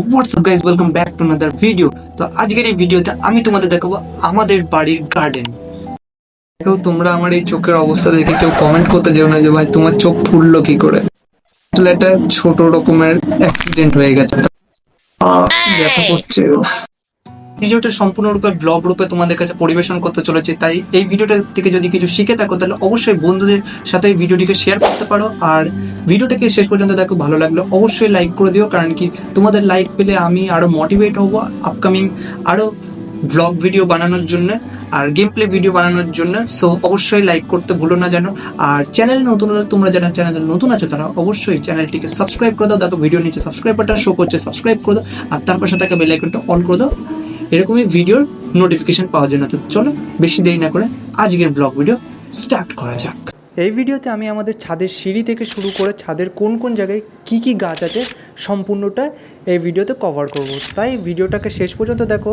WhatsApp guys welcome back to another video তো আজকের এই ভিডিওতে আমি তোমাদের দেখাবো আমাদের বাড়ির গার্ডেন কেউ তোমরা আমার এই চোখের অবস্থা দেখে কেউ কমেন্ট করতে যেও না যে, ভাই, তোমার চোখ ফুললো কি করে? আসলে একটা ছোট রকমের অ্যাক্সিডেন্ট হয়ে গেছে। ব্যথা করছে। ভিডিওটা সম্পূর্ণরূপে ব্লগ রূপে তোমাদের কাছে পরিবেশন করতে চলেছে, তাই এই ভিডিওটা থেকে যদি কিছু শিখে থাকো, তাহলে অবশ্যই বন্ধুদের সাথে এই ভিডিওটিকে শেয়ার করতে পারো। আর ভিডিওটাকে শেষ পর্যন্ত দেখো, ভালো লাগল অবশ্যই লাইক করে দিও, কারণ কি তোমাদের লাইক পেলে আমি আরও মোটিভেট হব আপকামিং আরও ব্লগ ভিডিও বানানোর জন্য আর গেম প্লে ভিডিও বানানোর জন্য। সো অবশ্যই লাইক করতে ভুলো না জানো আর চ্যানেল নতুন তোমরা যারা চ্যানেলে নতুন আছো, তারা অবশ্যই চ্যানেলটিকে সাবস্ক্রাইব করে দাও। দেখো ভিডিও নিচে সাবস্ক্রাইব বাটন শো করছে সাবস্ক্রাইব করে দাও। আর তার পাশে থাকা বেল আইকনটা অন করে দাও। এরকমই ভিডিওর নোটিফিকেশন পাওয়ার জন্য। তো চলো বেশি দেরি না করে আজকের ব্লগ ভিডিও স্টার্ট করা যাক। এই ভিডিওতে আমি আমাদের ছাদের সিঁড়ি থেকে শুরু করে ছাদের কোন কোন জায়গায় কি কি গাছ আছে সম্পূর্ণটা এই ভিডিওতে কভার করব। তাই ভিডিওটাকে শেষ পর্যন্ত দেখো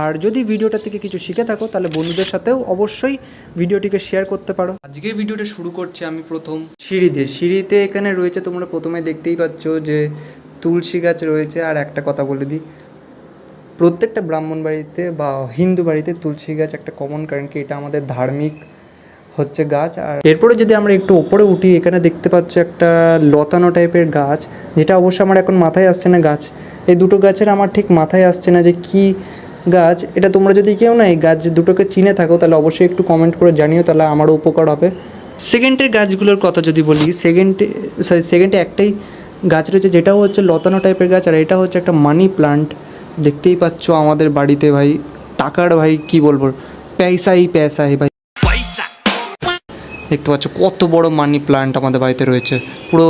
আর যদি ভিডিওটা থেকে কিছু শিখে থাকো তাহলে বন্ধুদের সাথেও অবশ্যই ভিডিওটিকে শেয়ার করতে পারো। আজকের ভিডিওটা শুরু করছি আমি প্রথম সিঁড়ি দিয়ে। সিঁড়িতে এখানে রয়েছে তোমরা প্রথমে দেখতেই পাচ্ছ যে তুলসী গাছ রয়েছে আর একটা কথা বলে দিই। প্রত্যেকটা ব্রাহ্মণ বাড়িতে বা হিন্দু বাড়িতে তুলসী গাছ একটা কমন কারণ কি এটা আমাদের ধার্মিক হচ্ছে গাছ। আর এরপরে যদি আমরা একটু ওপরে উঠি এখানে দেখতে পাচ্ছ একটা লতানো টাইপের গাছ যেটা অবশ্য আমার এখন মাথায় আসছে না গাছ। এই দুটো গাছের আমার ঠিক মাথায় আসছে না যে কি গাছ। এটা তোমরা যদি কেউ না এই গাছ দুটোকে চিনে থাকো তাহলে অবশ্যই একটু কমেন্ট করে জানিও তাহলে আমারও উপকার হবে। সেকেন্ডের গাছগুলোর কথা যদি বলি। সেকেন্ডে সরি সেকেন্ডে একটাই গাছ রয়েছে যেটাও হচ্ছে লতানো টাইপের গাছ আর এটা হচ্ছে একটা মানি প্লান্ট দেখতেই পাচ্ছ আমাদের বাড়িতে ভাই, টাকার ভাই কি বলব পয়সাই পয়সাই ভাই। দেখতে পাচ্ছ কত বড় মানি প্লান্ট আমাদের বাড়িতে রয়েছে। পুরো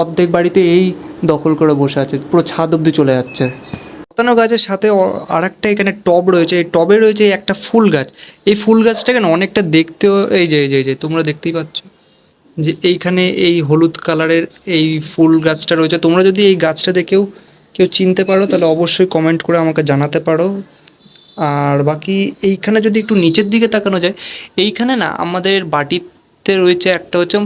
অর্ধেক বাড়িতে এই দখল করে বসে আছে, পুরো ছাদ অব্দি চলে যাচ্ছে। লতানো গাছের সাথে আর একটা এখানে টব রয়েছে, এই টবে রয়েছে একটা ফুল গাছ। এই ফুল গাছটাকে না অনেকটা দেখতেও, এই যে এই যে তোমরা দেখতেই পাচ্ছ যে এইখানে এই হলুদ কালারের এই ফুল গাছটা রয়েছে। তোমরা যদি এই গাছটা দেখেও কেউ চিনতে পারো, তাহলে অবশ্যই কমেন্ট করে আমাকে জানাতে পারো। আর বাকি এইখানে যদি একটু নিচের দিকে তাকানো যায়, এইখানে না আমাদের বাটিতে রয়েছে একটা হচ্ছে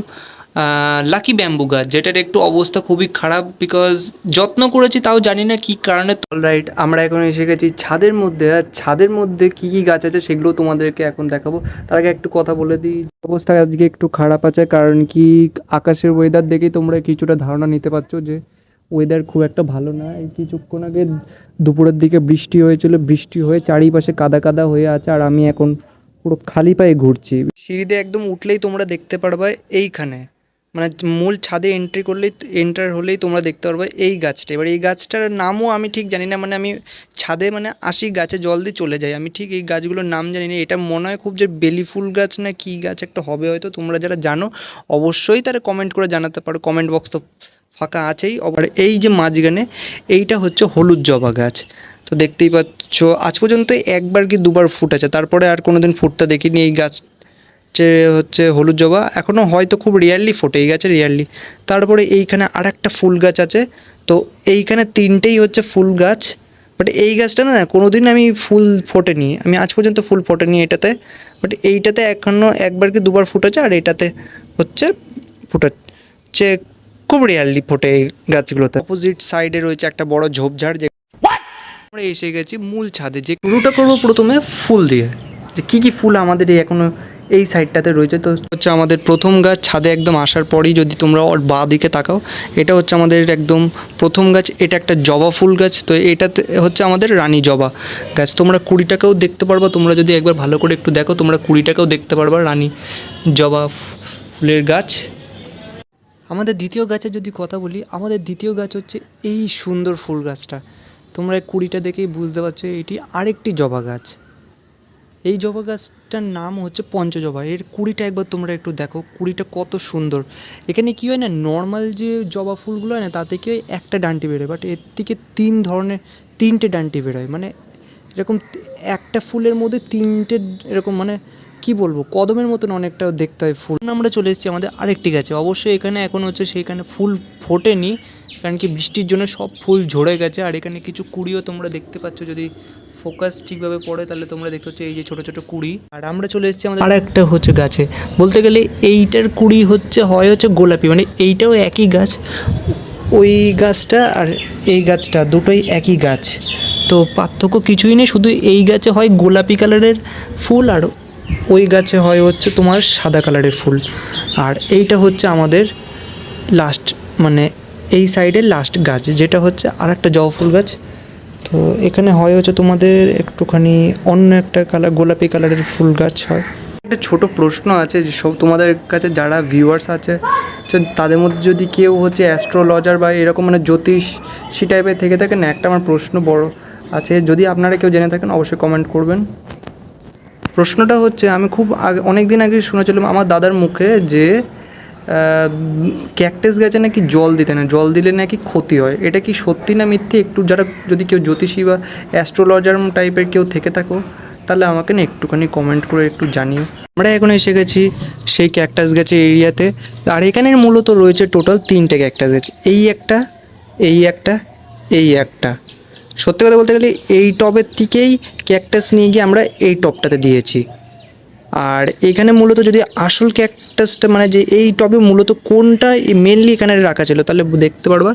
লাকি ব্যাম্বু গাছ, যেটার একটু অবস্থা খুবই খারাপ বিকজ যত্ন করেছি তাও জানি না কী কারণে। রাইট আমরা এখন এসে গেছি ছাদের মধ্যে। আর ছাদের মধ্যে কী কী গাছ আছে সেগুলো তোমাদেরকে এখন দেখাবো। তার আগে একটু কথা বলে দিই। অবস্থা আজকে একটু খারাপ আছে, কারণ কি আকাশের ওয়েদার দেখেই তোমরা কিছুটা ধারণা নিতে পারছ যে ওয়েদার খুব একটা ভালো না। এই কিছুক্ষণ আগে দুপুরের দিকে বৃষ্টি হয়েছিল, বৃষ্টি হয়ে চারিপাশে কাদা কাদা হয়ে আছে আর আমি এখন পুরো খালি পায়ে ঘুরছি। সিঁড়িতে একদম উঠলেই তোমরা দেখতে পারবে এইখানে। মানে মূল ছাদে এন্ট্রি করলেই এন্টার হলেই তোমরা দেখতে পারবে এই গাছটা। এবার এই গাছটার নামও আমি ঠিক জানি না মানে আমি ছাদে মানে আসি, গাছে জল দিয়ে চলে যাই। আমি ঠিক এই গাছগুলোর নাম জানি না, এটা মনে হয় খুব যে বেলি ফুল গাছ না কী গাছ একটা হবে হয়তো, তোমরা যারা জানো, অবশ্যই তারা কমেন্ট করে জানাতে পারো কমেন্ট বক্স তো ফাঁকা আছেই। আবার এই যে মাঝখানে, এইটা হচ্ছে হলুদ জবা গাছ। তো দেখতেই পাচ্ছ, আজ পর্যন্ত একবার কি দুবার ফুটেছে, তারপরে আর কোনোদিন ফুটতে দেখিনি এই গাছ হচ্ছে হলুদ জবা। এখনও হয়তো খুব রিয়ারলি ফোটে এই গাছে রিয়ারলি তারপরে এইখানে আর একটা ফুল গাছ আছে, তো এইখানে তিনটেই হচ্ছে ফুল গাছ। বাট এই গাছটা না কোনো দিন আমি ফুল ফোটেনি। আমি আজ পর্যন্ত ফুল ফোটেনি এটাতে বাট এইটাতে এখনও একবার কি দুবার ফুটেছে, আর এটাতে হচ্ছে ফুটাচ্ছে খুব রিয়ারলি ফোটে এই গাছগুলোতে। অপোজিট সাইডে রয়েছে একটা বড় ঝোপঝাড় যে আমরা এসে গেছি মূল ছাদে যে শুরুটা করব প্রথমে ফুল দিয়ে। যে কী কী ফুল আমাদের এই এখনও এই সাইডটাতে রয়েছে তো হচ্ছে আমাদের প্রথম গাছ ছাদে একদম আসার পরেই যদি তোমরা ওর বাঁ দিকে তাকাও এটা হচ্ছে আমাদের একদম প্রথম গাছ। এটা একটা জবা ফুল গাছ তো এটাতে হচ্ছে আমাদের রানী জবা গাছ। তোমরা কুড়িটাকেও দেখতে পারবা তোমরা যদি একবার ভালো করে একটু দেখো তোমরা কুড়িটাকেও দেখতে পারবা রানী জবা ফুলের গাছ। আমাদের দ্বিতীয় গাছের যদি কথা বলি, আমাদের দ্বিতীয় গাছ হচ্ছে এই সুন্দর ফুল গাছটা। তোমরা কুড়িটা দেখেই বুঝতে পারছ এটি আরেকটি জবা গাছ। এই জবা গাছটার নাম হচ্ছে পঞ্চজবা। এর কুড়িটা একবার তোমরা একটু দেখো, কুড়িটা কত সুন্দর। এখানে কী হয় না নর্মাল যে জবা ফুলগুলো হয় না, তাতে কি হয়, একটা ডান্টি বেরোয় বাট এর থেকে তিন ধরনের, তিনটে ডান্টি বেরোয়। মানে এরকম একটা ফুলের মধ্যে তিনটে এরকম মানে কি বলব, কদমের মতন অনেকটা দেখতে হয় ফুল। আমরা চলে এসেছি আমাদের আরেকটি গাছে। অবশ্যই এখানে এখন হচ্ছে সেইখানে ফুল ফোটেনি, কারণ কি বৃষ্টির জন্য সব ফুল ঝরে গেছে। আর এখানে কিছু কুড়িও তোমরা দেখতে পাচ্ছ, যদি ফোকাস ঠিকভাবে পড়ে তাহলে তোমরা দেখতে পাচ্ছ এই যে ছোটো ছোটো কুড়ি। আর আমরা চলে এসেছি আমাদের আর একটা হচ্ছে গাছে। বলতে গেলে এইটার কুড়ি হচ্ছে, হয় হচ্ছে গোলাপি মানে এইটাও একই গাছ। ওই গাছটা আর এই গাছটা দুটোই একই গাছ। তো পার্থক্য কিছুই নেই, শুধু এই গাছে হয় গোলাপি কালারের ফুল আর ওই গাছে হয় হচ্ছে তোমার সাদা কালারের ফুল। আর এইটা হচ্ছে আমাদের লাস্ট মানে এই সাইডের লাস্ট গাছ, যেটা হচ্ছে আর একটা জবা ফুল গাছ। তো এখানে হয় হচ্ছে তোমাদের একটুখানি অন্য একটা কালার গোলাপি কালারের ফুল গাছ হয়। একটা ছোট প্রশ্ন আছে যে সব তোমাদের কাছে যারা ভিউয়ার্স আছে, তো তাদের মধ্যে যদি কেউ হচ্ছে অ্যাস্ট্রোলজার বা এরকম মানে জ্যোতিষী টাইপের থেকে থাকেন, একটা আমার প্রশ্ন বড় আছে। যদি আপনারা কেউ জেনে থাকেন, অবশ্যই কমেন্ট করবেন। প্রশ্নটা হচ্ছে, আমি খুব আগে অনেক দিন আগে শুনেছিলাম আমার দাদার মুখে যে ক্যাকটাস গাছে নাকি জল দিতে না জল দিলে নাকি ক্ষতি হয়। এটা কি সত্যি না মিথ্যে? একটু যারা, যদি কেউ জ্যোতিষী বা অ্যাস্ট্রোলজার টাইপের কেউ থেকে থাকো, তাহলে আমাকে না একটুখানি কমেন্ট করে একটু জানিও। আমরা এখন এসে গেছি সেই ক্যাকটাস গাছের এরিয়াতে আর এখানের মূলত রয়েছে টোটাল তিনটে ক্যাকটাস গাছ, এই একটা এই একটা এই একটা। সত্যি কথা বলতে গেলে এই টবের থেকেই ক্যাকটাস নিয়ে গিয়ে আমরা এই টবটাতে দিয়েছি। আর এখানে মূলত যদি আসল ক্যাকটাসটা মানে যে এই টবে মূলত কোনটা মেনলি এখানে রাখা ছিল, তাহলে দেখতে পারবা।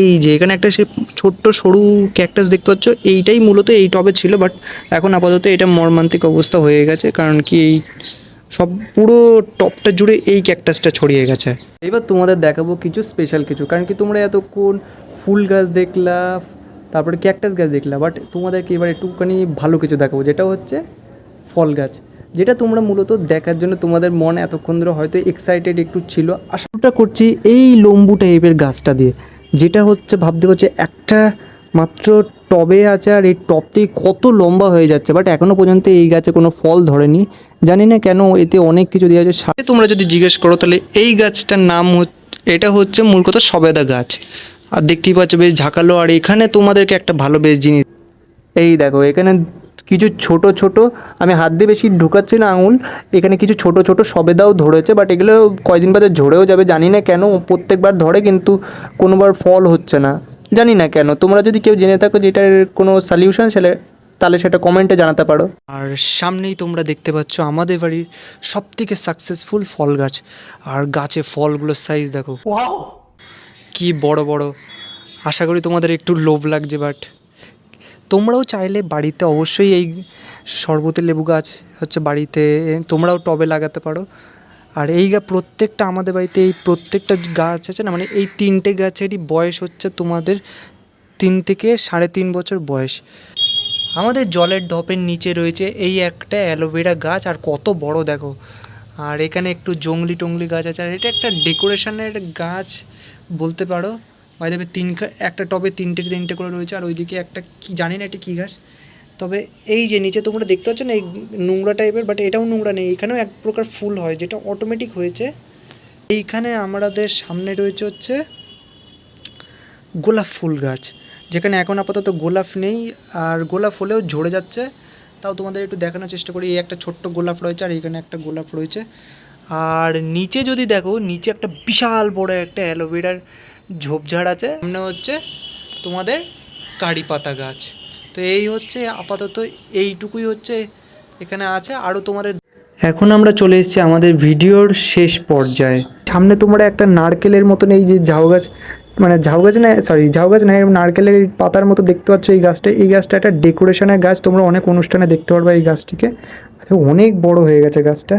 এই যে এখানে একটা সে ছোট্ট সরু ক্যাকটাস দেখতে পাচ্ছ, এইটাই মূলত এই টবে ছিল বাট এখন আপাতত এটা মর্মান্তিক অবস্থা হয়ে গেছে, কারণ কি এই সব পুরো টপটা জুড়ে এই ক্যাকটাসটা ছড়িয়ে গেছে। এবার তোমাদের দেখাবো কিছু স্পেশাল কিছু, কারণ কি তোমরা এতক্ষণ ফুল গাছ দেখলা তারপরে ক্যাকটাস গাছ দেখলা বাট তোমাদেরকে এবার একটুখানি ভালো কিছু দেখাবো, যেটা হচ্ছে ফল গাছ। যেটা তোমরা মূলত দেখার জন্য তোমাদের মন এতক্ষণ ধরে হয়তো এক্সাইটেড একটু ছিল। আশাটা করছি এই লম্বু টাইপের গাছটা দিয়ে, যেটা হচ্ছে ভাবতে পারছি একটা মাত্র টবে আছে আর এই টবটি কত লম্বা হয়ে যাচ্ছে বাট এখনও পর্যন্ত এই গাছে কোনো ফল ধরেনি। জানি না কেন এতে অনেক কিছু দেওয়া আছে। সাথে তোমরা যদি জিজ্ঞেস করো, তাহলে এই গাছটার নাম হচ্ছে, এটা হচ্ছে মূল কথা সবেদা গাছ। আর দেখতেই পাচ্ছ বেশ ঝাঁকালো। আর এখানে তোমাদেরকে একটা ভালো বেশ জিনিস এই দেখো এখানে কিছু ছোট ছোট আমি হাত দিয়ে বেশি ঢুকাচ্ছি না আঙুল। এখানে কিছু ছোট ছোট সবেদাও ধরেছে বাট এগুলো কয়দিন বাদে ঝরেও যাবে। জানি না কেন প্রত্যেকবার ধরে কিন্তু কোনোবার ফল হচ্ছে না। জানি না কেন তোমরা যদি কেউ জেনে থাকো যে এটার কোনো সলিউশন সেলে তাহলে সেটা কমেন্টে জানাতে পারো। আর সামনেই তোমরা দেখতে পাচ্ছ আমাদের বাড়ির সব থেকে সাকসেসফুল ফল গাছ। আর গাছে ফলগুলোর সাইজ দেখো। কি বড় বড়। আশা করি তোমাদের একটু লোভ লাগছে বাট তোমরাও চাইলে বাড়িতে অবশ্যই এই শরবতের লেবু গাছ হচ্ছে বাড়িতে, তোমরাও টবে লাগাতে পারো। আর এই গা, প্রত্যেকটা আমাদের বাড়িতে এই প্রত্যেকটা গাছ আছে না মানে এই তিনটে গাছেরই বয়স হচ্ছে তোমাদের তিন থেকে সাড়ে তিন বছর বয়স। আমাদের জলের ঢপের নিচে রয়েছে এই একটা অ্যালোভেরা গাছ, আর কত বড় দেখো। আর এখানে একটু জংলি টংলি গাছ আছে, আর এটা একটা ডেকোরেশনের গাছ। বলতে পারো বাইরে তিন একটা টবে তিনটে তিনটে করে রয়েছে, আর ওইদিকে একটা কি, জানি না এটা কী গাছ তবে এই যে নিচে তোমরা দেখতে পাচ্ছ না, এই নোংরা টাইপের বাট এটাও নোংরা নেই। এখানেও এক প্রকার ফুল হয়, যেটা অটোমেটিক হয়েছে। এইখানে আমাদের সামনে রয়েছে হচ্ছে গোলাপ ফুল গাছ, যেখানে এখন আপাতত গোলাপ নেই, আর গোলাপ হলেও ঝরে যাচ্ছে। তাও তোমাদের একটু দেখানোর চেষ্টা করি, এই একটা ছোট্ট গোলাপ রয়েছে, আর এখানে একটা গোলাপ রয়েছে। আর নিচে যদি দেখো নিচে একটা বিশাল বড় একটা অ্যালোভেরার ঝোপঝাড় আছে। সামনে হচ্ছে তোমাদের কারি পাতা গাছ। তো এই হচ্ছে আপাতত এইটুকুই হচ্ছে এখানে আছে। আরও তোমাদের এখন আমরা চলে এসেছি আমাদের ভিডিওর শেষ পর্যায়ে। সামনে তোমরা একটা নারকেলের মতন এই যে ঝাউ গাছ মানে ঝাউ গাছ না সরি ঝাউ গাছ না নারকেলের পাতার মতো দেখতে পাচ্ছ এই গাছটা। এই গাছটা একটা ডেকোরেশনের গাছ তোমরা অনেক অনুষ্ঠানে দেখতে পারবে এই গাছটিকে। অনেক বড় হয়ে গেছে গাছটা।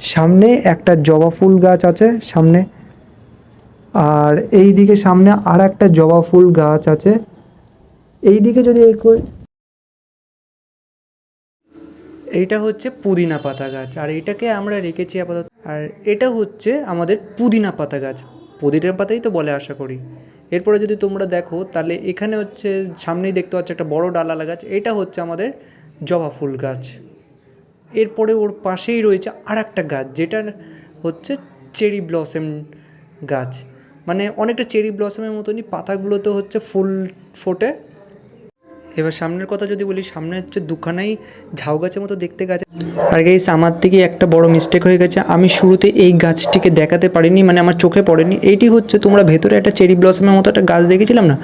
সামনে একটা জবা ফুল গাছ আছে সামনে। আর এই দিকে সামনে আর একটা জবা ফুল গাছ আছে। এই দিকে যদি এই এইটা হচ্ছে পুদিনা পাতা গাছ, আর এটাকে আমরা রেখেছি আপাতত। আর এটা হচ্ছে আমাদের পুদিনা পাতা গাছ। পুদিনা পাতাই তো বলে আশা করি। এরপরে যদি তোমরা দেখো, তাহলে এখানে হচ্ছে সামনেই দেখতে পাচ্ছ একটা বড় ডালালা গাছ। এটা হচ্ছে আমাদের জবা ফুল গাছ। এরপরে ওর পাশেই রয়েছে আর একটা গাছ, যেটার হচ্ছে চেরি ব্লসম গাছ। মানে অনেকটা চেরি ব্লসমের মতনই পাতাগুলোতে হচ্ছে ফুল ফোটে। এবার সামনের কথা যদি বলি, সামনে হচ্ছে দুখানাই ঝাউ গাছের মতো দেখতে গাছ। আর গাইস আমার থেকে একটা বড় মিস্টেক হয়ে গেছে। আমি শুরুতে এই গাছটিকে দেখাতে পারিনি মানে আমার চোখে পড়েনি। এইটি হচ্ছে তোমরা ভেতরে একটা চেরি ব্লসমের মতো একটা গাছ দেখেছিলাম না?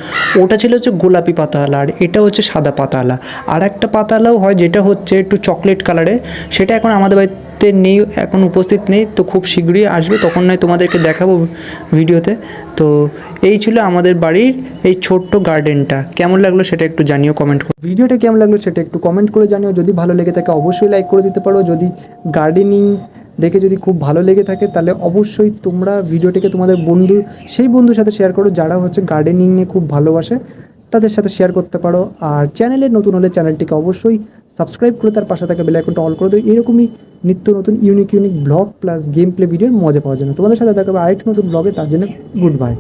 ওটা ছিল হচ্ছে গোলাপি পাতাওয়ালা, আর এটা হচ্ছে সাদা পাতাওয়ালা। আর একটা পাতাওয়ালাও হয়, যেটা হচ্ছে একটু চকলেট কালারের সেটা এখন আমাদের বাড়িতে বাড়িতে নেই, এখন উপস্থিত নেই, তো খুব শীঘ্রই আসবে, তখন নয় তোমাদেরকে দেখাবো ভিডিওতে। তো এই ছিল আমাদের বাড়ির এই ছোট্ট গার্ডেনটা। কেমন লাগল সেটা একটু জানিও কমেন্ট করো। ভিডিওটা কেমন লাগল সেটা একটু কমেন্ট করে জানিও। যদি ভালো লেগে থাকে অবশ্যই লাইক করে দিতে পারো। যদি গার্ডেনিং দেখে যদি খুব ভালো লেগে থাকে, তাহলে অবশ্যই তোমরা ভিডিওটিকে তোমাদের বন্ধু, সেই বন্ধুর সাথে শেয়ার করো, যারা হচ্ছে গার্ডেনিং নিয়ে খুব ভালোবাসে, তাদের সাথে শেয়ার করতে পারো। আর চ্যানেলে নতুন হলে চ্যানেলটিকে অবশ্যই সাবস্ক্রাইব করে তার পাশে থাকা বেল আইকনটা অল করে দেবে এরকমই নিত্য নতুন unique unique blog plus game play ভিডিওর মজা পাওয়ার জন্য। তোমাদের সাথে দেখাবে আরেকটি নতুন ব্লগে তার জন্য গুড বাই